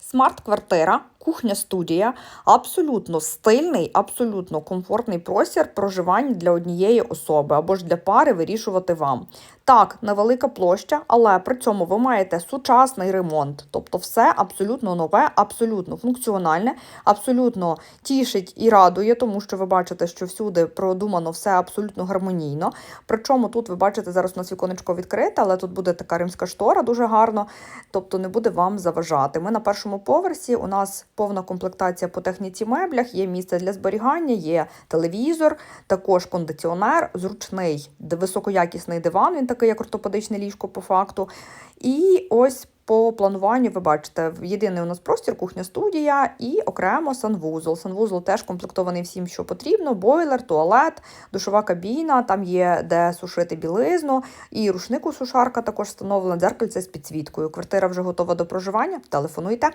Смарт-квартира, кухня-студія, абсолютно стильний, абсолютно комфортний простір проживання для однієї особи або ж для пари вирішувати вам. Так, невелика площа, але при цьому ви маєте сучасний ремонт, тобто все абсолютно нове, абсолютно функціональне, абсолютно тішить і радує, тому що ви бачите, що всюди продумано все абсолютно гармонійно. Причому тут ви бачите зараз у нас віконечко відкрите, але тут буде така римська штора дуже гарно, тобто не буде вам заважати. Ми на першому поверсі. У нас повна комплектація по техніці меблях, є місце для зберігання, є телевізор, також кондиціонер, зручний високоякісний диван. Він такий, як ортопедичне ліжко по факту. І ось по плануванню ви бачите, єдиний у нас простір, кухня-студія і окремо санвузол. Санвузол теж комплектований всім, що потрібно: бойлер, туалет, душова кабіна, там є де сушити білизну, і рушнику сушарка також встановлена, дзеркальце з підсвіткою. Квартира вже готова до проживання. Телефонуйте.